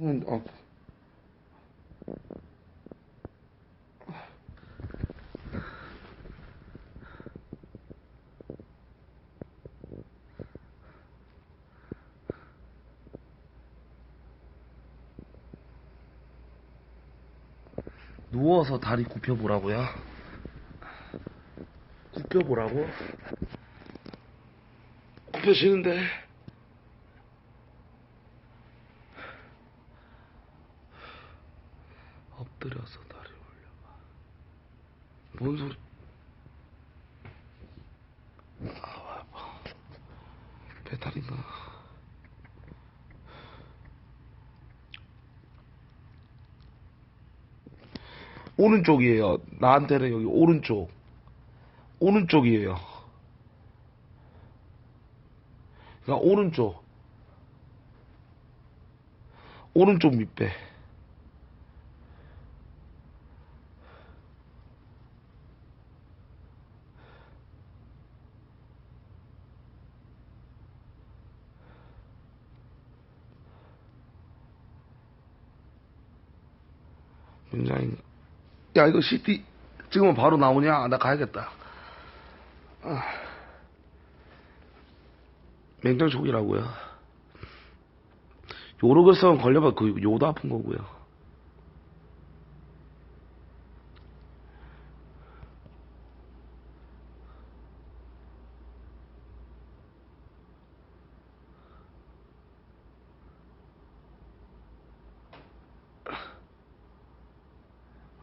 음, 어. 누워서 다리 굽혀보라고요? 굽혀보라고? 굽혀지는데 엎드려서 다리 올려봐 뭔 소리. 아 아파 배탈이 나 오른쪽이에요. 나한테는 여기 오른쪽. 오른쪽이에요. 그러니까 오른쪽. 오른쪽 밑배 굉장히 야 이거 CT 지금은 바로 나오냐? 나 가야겠다. 아. 맹장촉이라고요. 요로결성 걸려봐. 그 요도 아픈 거고요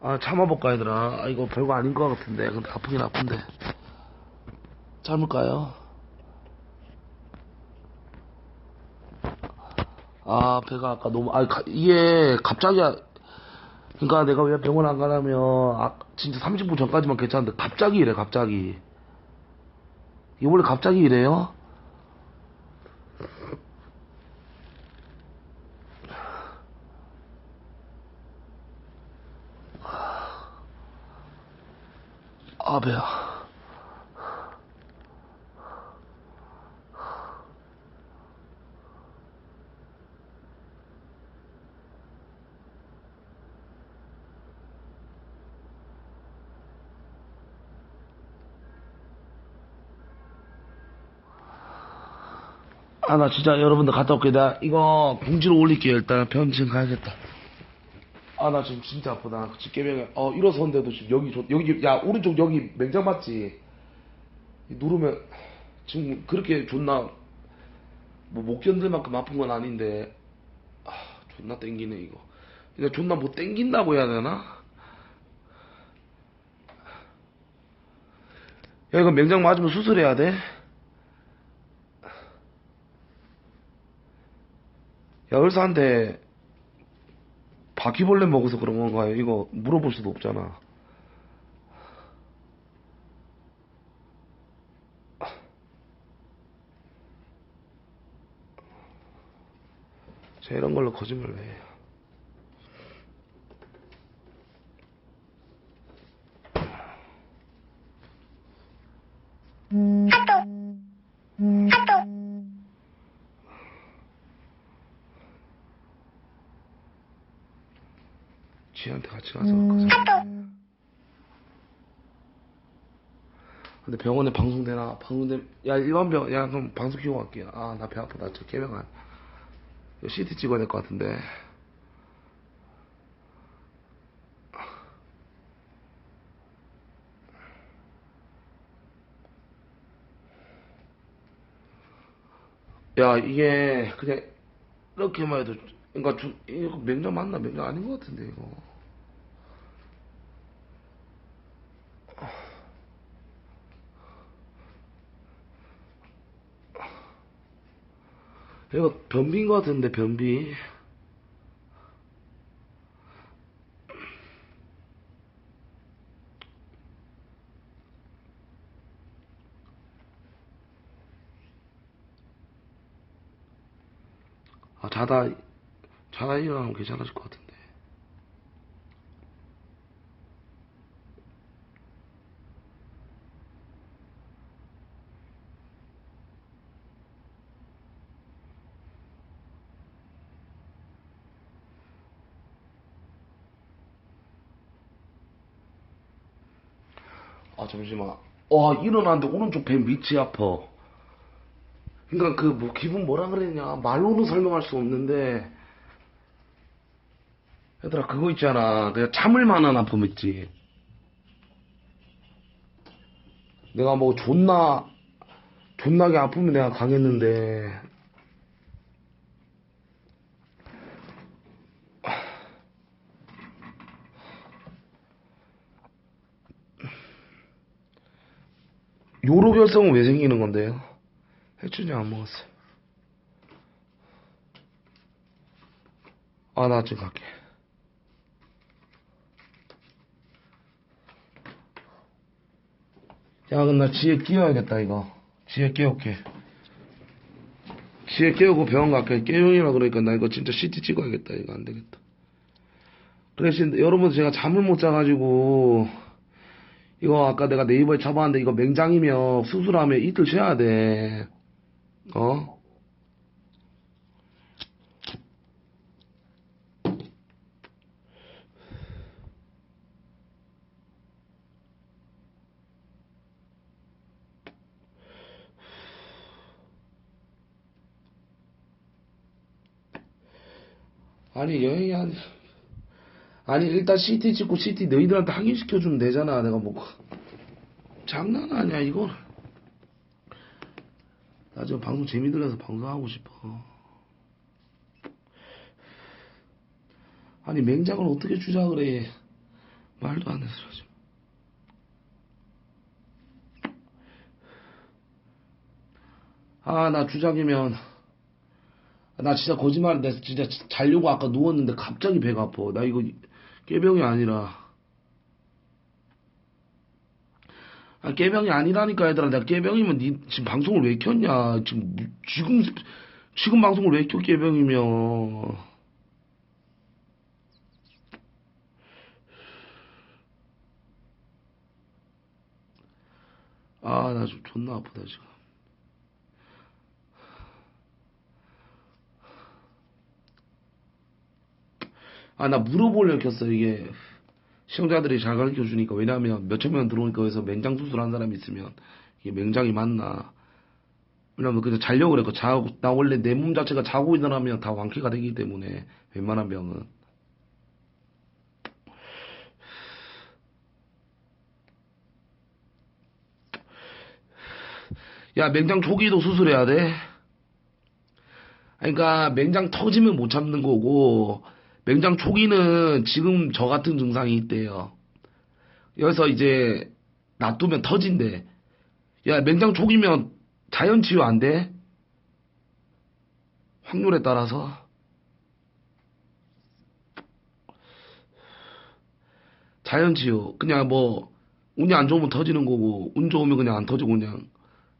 아 참아볼까 얘들아 아, 이거 별거 아닌 것 같은데 근데 아프긴 아픈데 참을까요? 아 배가 아까 너무 아 가- 이게 갑자기 그러니까 내가 왜 병원 안 가냐면 아 진짜 30분 전까지만 괜찮은데 갑자기 이래 갑자기 이게 원래 갑자기 이래요? 아 배야 아, 나 진짜 여러분들 갔다 올게. 나 이거 봉지로 올릴게요. 일단 병진 가야겠다. 아, 나 지금 진짜 아프다. 집게명에, 어, 일어섰는데도 지금 여기, 좋- 여기, 야, 오른쪽 여기 맹장 맞지? 이 누르면, 지금 그렇게 존나, 뭐 못 견딜 만큼 아픈 건 아닌데, 아, 존나 땡기네, 이거. 그냥 존나 뭐 땡긴다고 해야 되나? 야, 이거 맹장 맞으면 수술해야 돼? 야, 의사한테 바퀴벌레 먹어서 그런 건가요? 이거 물어볼 수도 없잖아. 저 이런 걸로 거짓말 왜 해요? 같이 가서 가자. 근데 병원에 방송되나? 방송돼, 야, 일반 병, 야, 그럼 방송 키고 갈게요. 아, 나 배 아프다. 저. 이거 CT 찍어야 될 것 같은데. 야, 이게, 그냥, 이렇게만 해도, 그니까, 러 이거 맹장 맞나? 맹장 아닌 것 같은데, 이거. 이거 변비인 것 같은데, 변비. 아, 자다, 자다 일어나면 괜찮아질 것 같은데. 아, 잠시만. 와, 일어났는데 오른쪽 배 밑이 아파. 그니까 그 뭐 기분 뭐라 그랬냐. 말로는 설명할 수 없는데. 얘들아, 그거 있잖아. 그냥 참을 만한 아픔 있지. 내가 뭐 존나, 존나게 아프면 내가 가겠는데. 요로 결성은 왜 생기는 건데요? 해준이 안 먹었어요. 아, 나 지금 갈게. 야, 그럼 나 지혜 끼워야겠다, 이거. 지혜 깨울게. 지혜 깨우고 병원 갈게. 깨용이라 그러니까 나 이거 진짜 CT 찍어야겠다. 이거 안 되겠다. 그래, 신 여러분, 제가 잠을 못 자가지고, 이거 아까 내가 네이버에 쳐봤는데 이거 맹장이면 수술하면 이틀 쉬어야 돼. 어? 아니 여행이 아니 아니 일단 CT 찍고 CT 너희들한테 확인시켜주면 되잖아. 내가 뭐 장난 아니야 이거 나 지금 방송 재미 들려서 방송하고 싶어. 아니 맹장을 어떻게 주자 그래. 말도 안 소리 하지 아나 주작이면 나 진짜 거짓말인데 진짜 자려고 아까 누웠는데 갑자기 배가 아파. 나 이거 깨병이 아니라. 아, 깨병이 아니라니까 얘들아. 내가 깨병이면 니 지금 방송을 왜 켰냐. 지금 지금 지금 방송을 왜 켜 깨병이면. 아 나 좀 존나 아프다 지금 아 나 물어보려고 켰어. 이게 시청자들이 잘 가르쳐 주니까. 왜냐면 몇천 명 들어오니까 여기서 맹장 수술한 사람이 있으면 이게 맹장이 맞나? 왜냐면 그냥 자려고 그랬고 자고 나 원래 내 몸 자체가 자고 일어나면 다 완쾌가 되기 때문에 웬만한 병은. 야 맹장 초기도 수술해야 돼? 그러니까 맹장 터지면 못 참는 거고 맹장 초기는 지금 저 같은 증상이 있대요. 여기서 이제 놔두면 터진대. 야, 맹장 초기면 자연 치유 안 돼? 확률에 따라서. 자연 치유. 그냥 뭐, 운이 안 좋으면 터지는 거고, 운 좋으면 그냥 안 터지고 그냥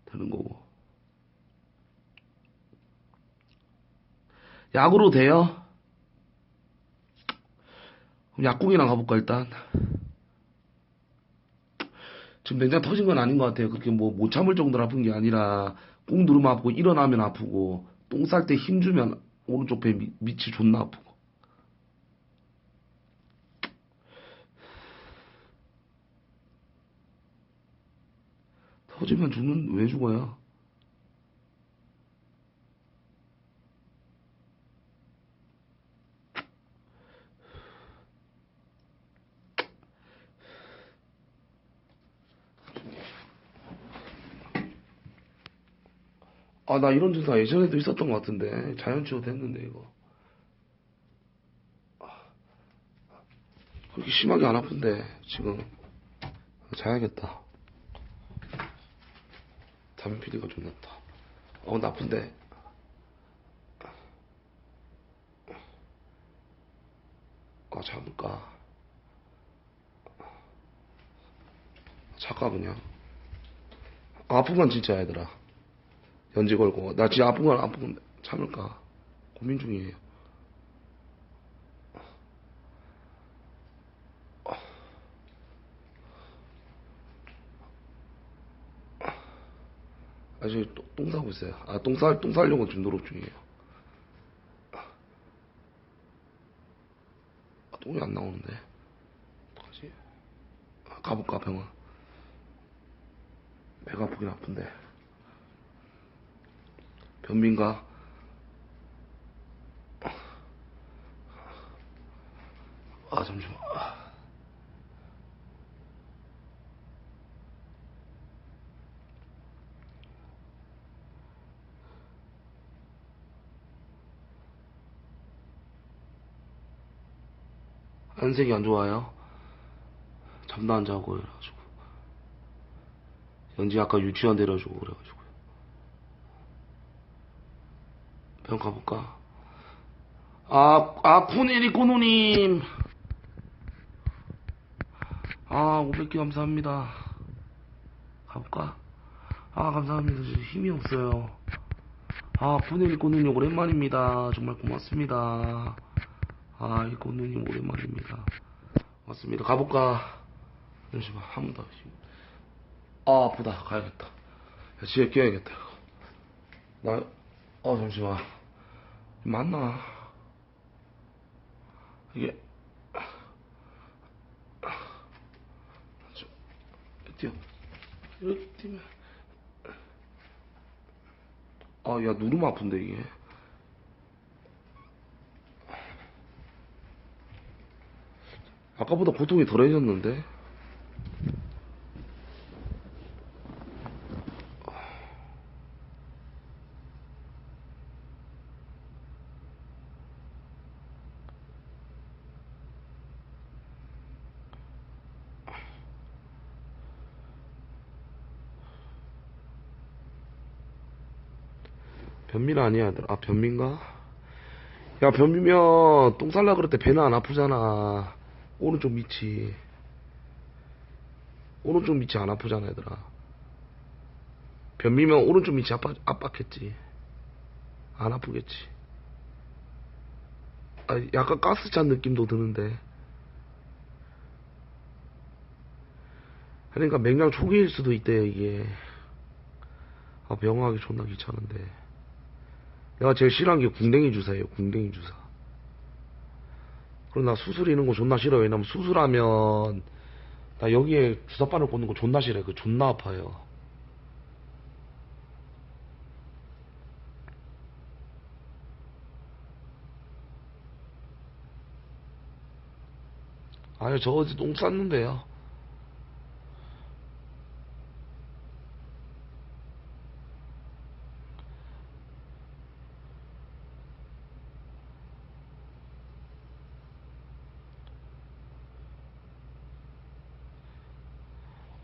되는 거고. 약으로 돼요? 그럼 약국이나 가볼까 일단? 지금 냉장 터진 건 아닌 것 같아요. 그렇게 뭐 못 참을 정도로 아픈 게 아니라 꾹 누르면 아프고 일어나면 아프고 똥 쌀 때 힘주면 오른쪽 배 밑, 밑이 존나 아프고. 터지면 죽는 왜 죽어요? 아, 나 이런 증상 예전에도 있었던 것 같은데. 자연치유 됐는데, 이거. 그렇게 심하게 안 아픈데, 지금. 자야겠다. 피리가 좀 났다. 어, 나쁜데. 아, 잡을까? 잠깐 그냥. 건 진짜 얘들아. 연지 걸고 나 진짜 아픈 건 아픈 건데 참을까 고민 중이에요. 아직 똥 싸고 있어요. 아, 똥 싸, 똥 싸려고 지금 노력 중이에요. 아, 똥이 안 나오는데. 어떡하지? 아, 가볼까, 병원. 배가 아프긴 아픈데. 변비인가? 아, 잠시만. 안색이 안 좋아요? 잠도 안 자고 그래가지고 연지 아까 유치원 데려주고 그래가지고 병 가볼까? 아, 아, 푸니리 꼬누님. 아, 500개 감사합니다. 가볼까? 아, 감사합니다. 저 힘이 없어요. 아, 푸니리 꼬누님 오랜만입니다. 정말 고맙습니다. 아, 이 꼬누님 오랜만입니다. 고맙습니다. 가볼까? 잠시만, 한 번 더. 아, 아프다. 가야겠다. 야, 집에. 이거. 나, 어, 잠시만. 맞나? 이게, 저, 뛰어. 이렇게 뛰면. 아, 야, 누르면 아픈데, 이게. 아까보다 고통이 덜해졌는데? 변비는 아니야, 얘들아. 아, 변비인가? 야, 변비면 똥 쌀라 그럴 때 배는 안 아프잖아. 오른쪽 밑이. 오른쪽 밑이 안 아프잖아, 얘들아. 변비면 오른쪽 밑이 압박, 압박했지. 안 아프겠지. 아, 약간 가스 찬 느낌도 드는데. 그러니까 맹장 초기일 수도 있대요, 이게. 아, 병원하기 존나 귀찮은데. 내가 제일 싫어하는 게 궁뎅이 주사예요, 궁뎅이 주사. 그리고 나 수술 이런 거 존나 싫어. 왜냐면 수술하면, 나 여기에 주사바늘 꽂는 거 존나 싫어해. 그 존나 아파요. 아니, 저 어제 똥 쌌는데요.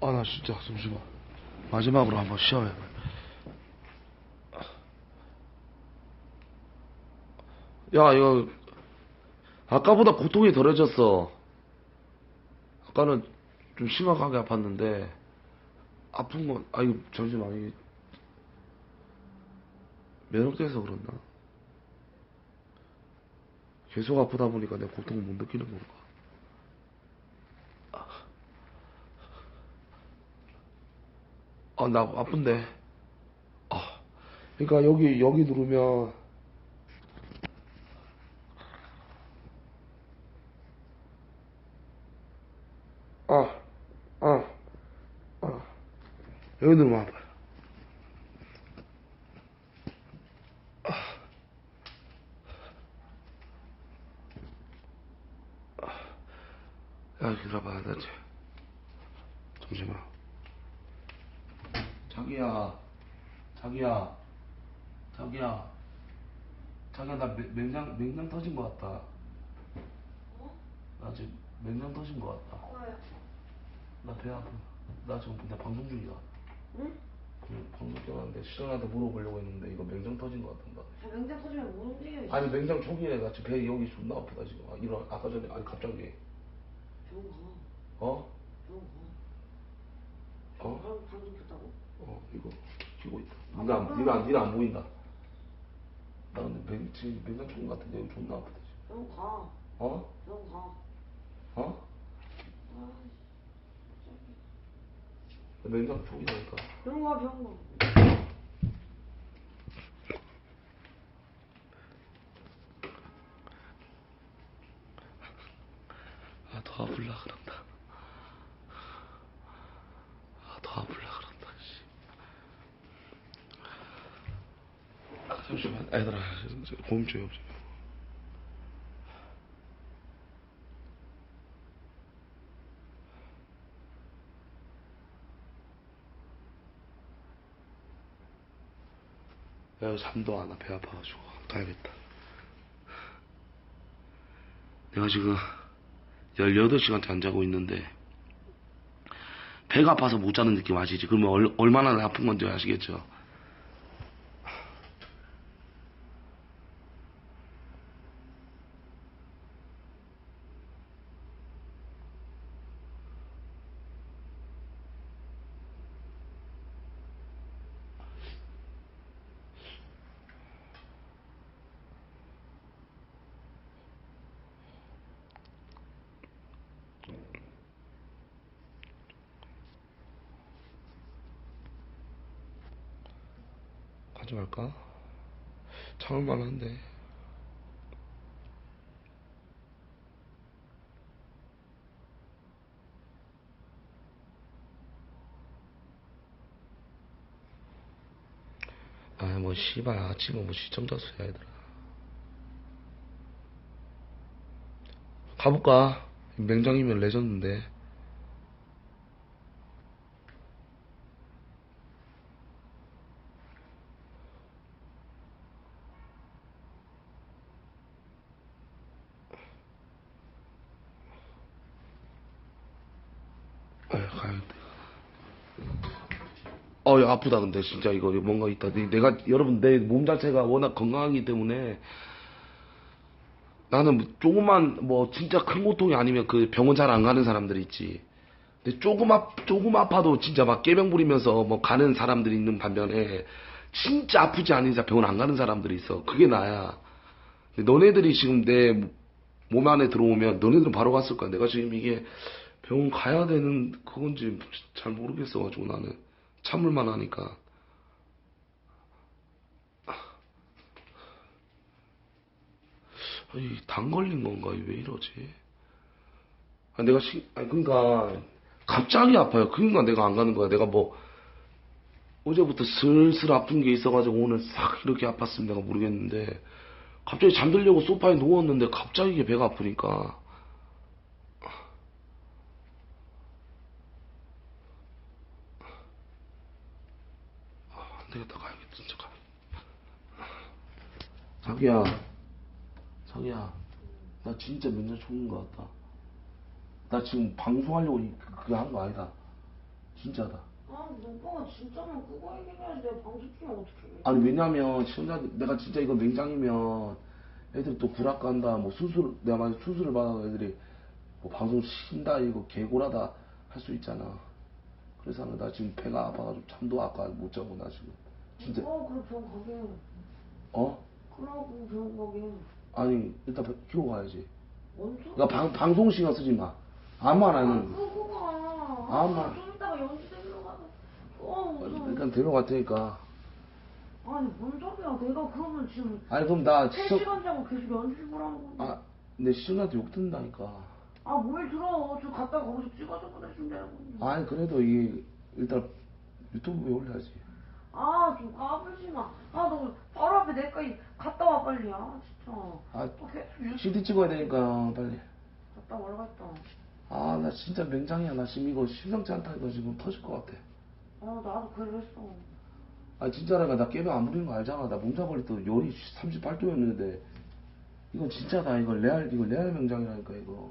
아, 나 진짜, 잠시만. 마지막으로 한번 쉬어야 야, 이거, 아까보다 고통이 덜해졌어. 아까는 좀 심각하게 아팠는데, 아픈 건, 아, 이거, 잠시만, 이게, 면역돼서 그렇나? 계속 아프다 보니까 내가 고통을 못 느끼는 건가? 아, 나 아픈데. 아, 그러니까 여기 여기 누르면 아, 아, 아, 여기 누르면 아파요. 아, 야, 기다려봐, 나 잠시만. 자기야, 자기야, 자기야, 자기야, 나 맹- 맹장, 맹장 터진 것 같다. 나 지금 맹장 터진 것 같다. 왜? 나 배 아파. 나 지금 근데 방송 중이다. 응? 그 방송 중인데 시청자한테 물어보려고 했는데 이거 맹장 터진 것 같단다. 자, 명장 터지면 못 움직여. 아니 맹장 초기에 나 지금 배 여기 존나 아프다 지금. 아, 이런 아까 전에 아니 갑자기 병원 가. 어? 병원 가. 어? 방송 켰다고? 어 이거 키고 있다. 니가 안, 니가 안, 니가 안 보인다. 나 근데 맹, 지금 맹장 초기 같은데 여기 존나 아프다 지금. 병원 가. 어? 병원 가. 어? 아, 맹장 초기라니까. 병원 가, 병원 가. 아, 더 아플라 그런다. 아, 더 아플라 그런다, 씨. 잠시만, 애들아, 좀 해보자. 야, 잠도 안 와. 배 아파가지고. 가야겠다. 내가 지금 18시간째 안 자고 있는데, 배가 아파서 못 자는 느낌 아시지? 그러면 얼, 얼마나 아픈 건지 아시겠죠? 가지 말까? 참을만 한데. 아, 뭐, 씨발, 아침에 뭐, 시점 잤어야 얘들아. 가볼까? 맹장이면 레전드인데. 아유, 가야겠다. 어, 야, 아프다, 근데, 진짜, 이거, 뭔가 있다. 내- 내가, 여러분, 내 몸 자체가 워낙 건강하기 때문에, 나는 조금만, 뭐, 진짜 큰 고통이 아니면 그 병원 잘 안 가는 사람들 있지. 근데 조금 아, 조금 아파도 진짜 막 깨병 부리면서 뭐 가는 사람들이 있는 반면에, 진짜 아프지 않은 이상 병원 안 가는 사람들이 있어. 그게 나야. 너네들이 지금 내 몸 안에 들어오면, 너네들은 바로 갔을 거야. 내가 지금 이게 병원 가야 되는 그건지 잘 모르겠어가지고 나는. 참을만 하니까. 아니, 당 걸린 건가? 왜 이러지? 아, 내가 시, 아니, 그니까, 갑자기 아파요. 그니까 내가 안 가는 거야. 내가 뭐, 어제부터 슬슬 아픈 게 있어가지고 오늘 싹 이렇게 아팠으면 내가 모르겠는데, 갑자기 잠들려고 소파에 누웠는데 갑자기 배가 아프니까, 아, 안 되겠다. 가야겠다. 진짜 가. 자기야. 자기야. 나 진짜 맨날 죽는 것 같다. 나 지금 방송하려고 이- 그거 한 거 아니다. 진짜다. 아, 오빠가 진짜면 그거 얘기해야지. 내가 방송 중에 어떻게 해. 아니 왜냐면 시청자 내가 진짜 이거 맹장이면 애들 또 구락 간다 뭐 수술 내가 만약 수술을 받아 애들이 뭐 방송 쉰다 이거 개고라다 할 수 있잖아 그래서 나 지금 배가 아파가지고 잠도 아까 못 자고 나 지금 진짜 어, 그래 병원 가게. 어 그러고 병원 가게. 아니 일단 배- 키고 가야지 뭔 소리? 그러니까 방 방송 신경 쓰지 마 아무 말 아, 안 하는 끄고 가. 아, 아, 마. 좀 이따가 연주 들러 가서. 어, 무서워. 일단 데려갈 테니까 아니, 뭔 소리야. 내가 그러면 지금 아니 그럼 나 시청 3시간 자고 계속 연습을 하는 건데. 아내 시청자한테 욕 듣는다니까 아, 뭘 들어. 저 갔다 가 거기서 찍어서 보내주면 되는 건데. 아니 그래도 이게 일단 유튜브에 올려야지 아, 좀 까불지 마. 아, 너 바로 앞에 내까지 갔다 와, 빨리. 아, 진짜. 아또 이렇게 CD 찍어야 되니까 빨리. 갔다 와라겠다. 아 나 진짜 맹장이야. 나 지금 이거 심상치 않다 이거 지금 터질 것 같아. 아, 나도 그랬어. 아 진짜라가 나 깨병 안 부리는 거 알잖아. 나 몸살걸릴 때 열이 38도였는데. 이건 진짜다. 이거 레알 이거 레알 맹장이라니까 이거.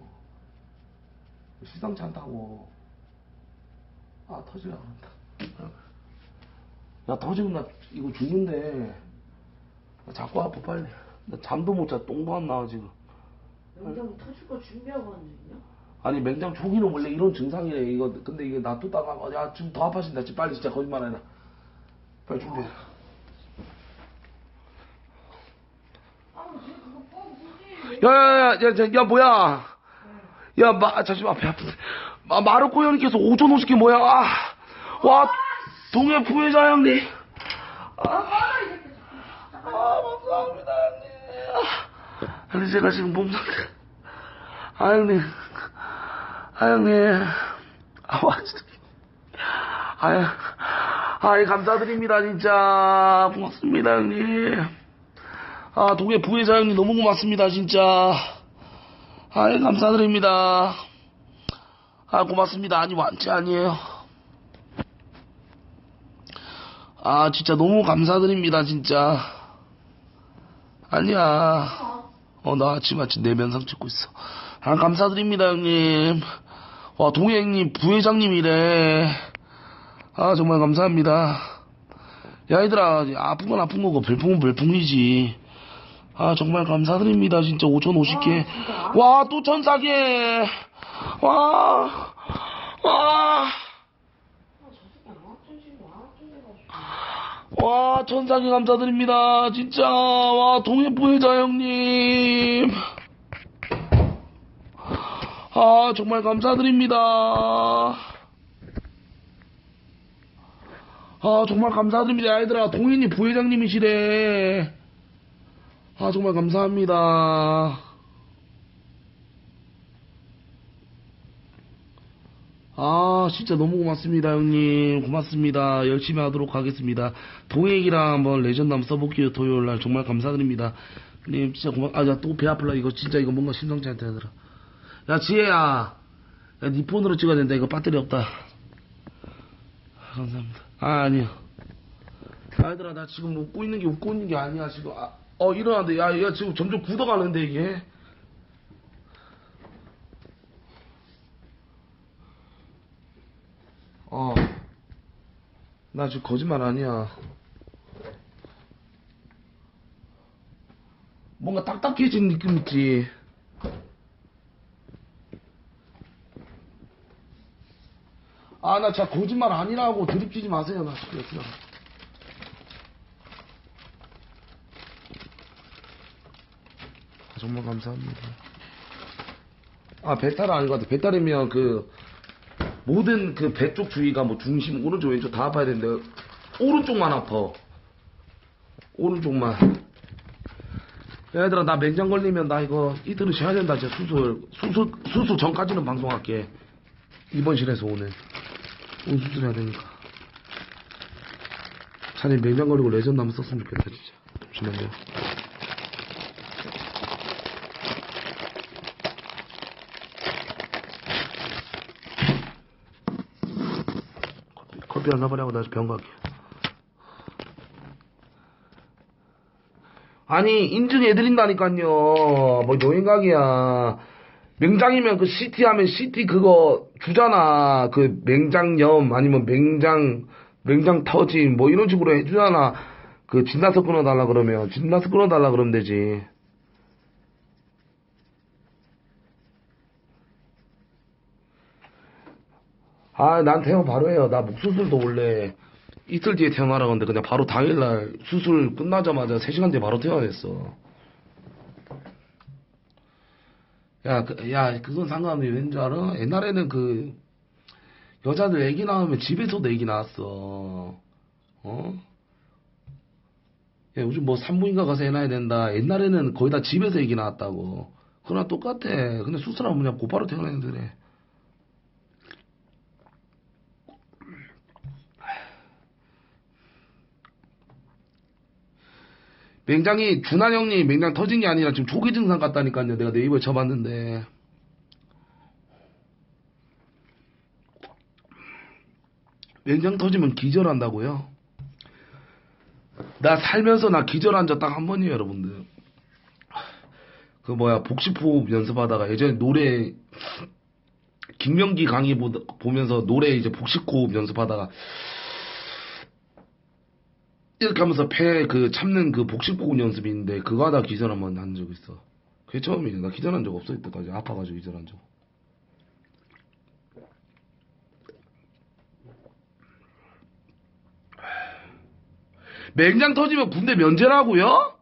심상치 않다고. 아 터지라 그런다. 야 터지면 나 이거 죽는데. 나 자꾸 아파 빨리. 나 잠도 못 자. 똥도 안 나와 지금. 연장이 터질 거 준비하고 앉아있냐? 아니 맹장 초기는 원래 이런 증상이래. 이거 근데 이게 놔두다가 야 지금 더 아파진다. 지금 빨리 진짜 거짓말 해라. 빨리 준비해 아, 쟤 그거 뻥 굳이. 야야야 야 야, 야, 뭐야? 야 마 잠시만 배 아픈데. 마, 마르코 형님께서 오전 오시기 뭐야? 아, 와 동해 부회장 형님. 아, 아 감사합니다 형님 아, 아니 제가 지금 몸 상태 아 형님 아 형님 아와 진짜 아유 아이 감사드립니다 진짜 고맙습니다 형님 아, 동해 부회장 형님 너무 고맙습니다, 진짜. 아이, 감사드립니다. 아, 고맙습니다. 아니, 완치 아니에요. 아, 진짜 너무 감사드립니다, 진짜. 아니야. 어, 나 아침 아침 내 면상 찍고 있어. 아, 감사드립니다, 형님. 와, 동해 형님, 부회장님이래. 아, 정말 감사합니다. 야, 얘들아, 아픈 건 아픈 거고, 별풍은 별풍이지. 아, 정말 감사드립니다. 진짜 5,050개. 와, 또 천사개. 와, 와, 와, 천사개 감사드립니다. 진짜. 와, 동해부회자 형님. 아, 정말 감사드립니다. 아, 정말 감사드립니다. 얘들아, 동인이 부회장님이시래. 아, 정말 감사합니다. 아, 진짜 너무 고맙습니다, 형님. 고맙습니다. 열심히 하도록 하겠습니다. 동행이랑 한번 레전드 한번 써볼게요, 토요일 날. 정말 감사드립니다. 형님, 진짜 고맙, 아, 야, 또배 아플라. 이거 진짜 이거 뭔가 심상치 않다, 얘들아. 야, 지혜야. 야, 니 폰으로 찍어야 된다. 이거 배터리 없다. 감사합니다. 아, 아니요. 아, 얘들아, 나 지금 웃고 있는 게 웃고 있는 게 아니야, 지금. 아, 어, 일어나는데. 야, 야, 지금 점점 굳어가는데, 이게. 어. 나 지금 거짓말 아니야. 뭔가 딱딱해진 느낌 있지. 아, 나 진짜 거짓말 아니라고 드립치지 마세요. 나 진짜. 정말 감사합니다. 아, 배탈 아닌 것 같아. 배탈이면 그, 모든 그 배 쪽 주위가 뭐 중심, 오른쪽, 왼쪽 다 아파야 되는데, 오른쪽만 아파. 오른쪽만. 야, 얘들아, 나 맹장 걸리면 나 이거 이틀은 쉬어야 된다. 진짜 수술, 수술, 수술 전까지는 방송할게. 입원실에서 오늘. 오늘 수술해야 되니까. 차라리 맹장 걸리고 레전드 한번 썼으면 좋겠다, 진짜. 잠시만요. 커피, 하나 버리고 나 병원 갈게. 아니, 인증해드린다니까요. 뭐, 여행각이야. 맹장이면 그 CT 하면 CT 그거 주잖아. 그 맹장염, 아니면 맹장, 맹장 터짐, 뭐 이런 식으로 해주잖아. 그 진단서 끊어달라 그러면, 진단서 끊어달라 그러면 되지. 아, 난 퇴원 바로 해요. 나 목 수술도 원래 이틀 뒤에 퇴원하라고 했는데 그냥 바로 당일날 수술 끝나자마자 3시간 뒤에 바로 퇴원했어. 야, 그, 야, 그건 상관없네. 왠줄 알아? 옛날에는 그, 여자들 애기 낳으면 집에서도 애기 낳았어. 어? 야, 요즘 뭐 산부인과 가서 애 낳아야 된다. 옛날에는 거의 다 집에서 애기 낳았다고. 그거랑 똑같아. 근데 수술하면 그냥 곧바로 퇴원했는데 그 맹장이 준한 형님 맹장 터진 게 아니라 지금 초기 증상 같다니까요. 내가 네이버에 쳐봤는데. 맹장 터지면 기절한다고요? 나 살면서 나 기절한 적 딱 한 번이에요, 여러분들. 그 뭐야 복식 호흡 연습하다가 예전에 노래 김명기 강의 보, 보면서 노래 이제 복식 호흡 연습하다가 이렇게 하면서 폐 그 참는 그 복식호흡 연습이 있는데 그거 하다 기절 한 번 한 적 있어. 그게 처음이지. 나 기절한 적 없어 이때까지 아파가지고 기절한 적. 맹장 터지면 군대 면제라고요?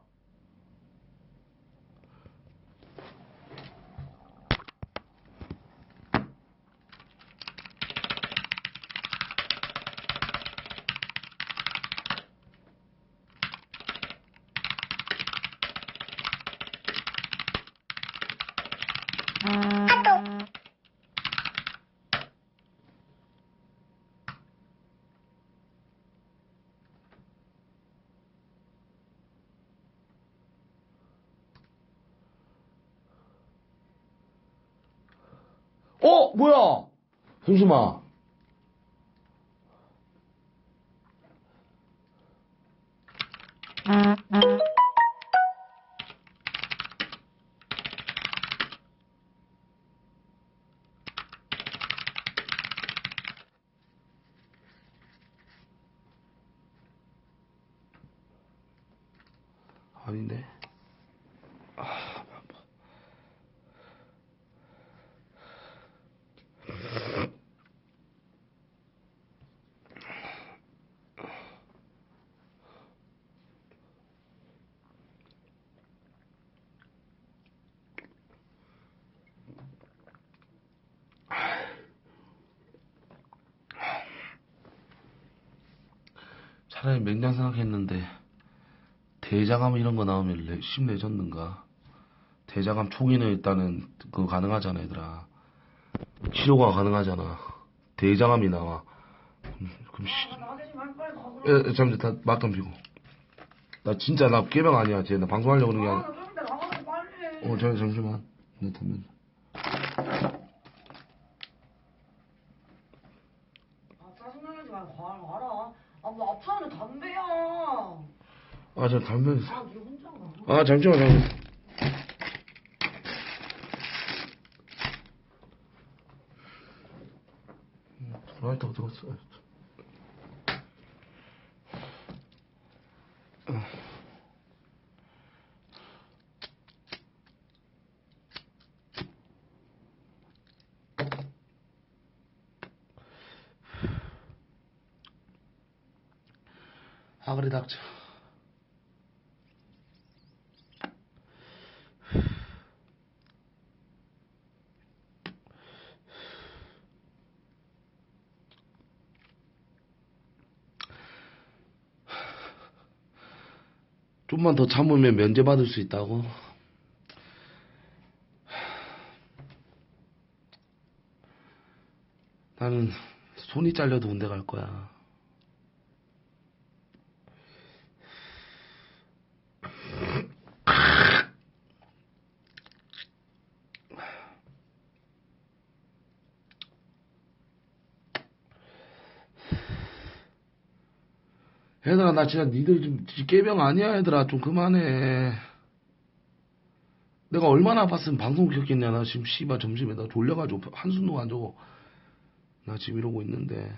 잠시만. 아닌데. 아, 아파. 차라리 맹장 생각했는데 대장암 이런 거 나오면 레, 심 레전드인가? 대장암 초기는 일단은 그거 가능하잖아 얘들아. 치료가 가능하잖아. 대장암이 나와. 그럼, 아, 그럼. 에, 에, 잠시 다막좀 비고. 나 진짜 나 깨병 아니야. 쟤 나 방송하려고 그러는 게 아, 아니야 빨리. 어 잠, 잠시만. 내 담배 아, 짜증나지 말고 가, 가라. 아, 뭐 아파하는 담배야. 아 저 담배 아, 니 혼자 가. 아 잠시만 잠시만 라이터 어디 갔어? 아 그래 닥쳐 좀만 더 참으면 면제받을 수 있다고? 나는 손이 잘려도 군대 갈 거야. 얘들아 나 진짜 니들 좀 깨병 아니야 얘들아. 좀 그만해. 내가 얼마나 아팠으면 방송 켰겠냐 나 지금 씨발 점심에. 나 졸려가지고 한숨도 안 자고. 나 지금 이러고 있는데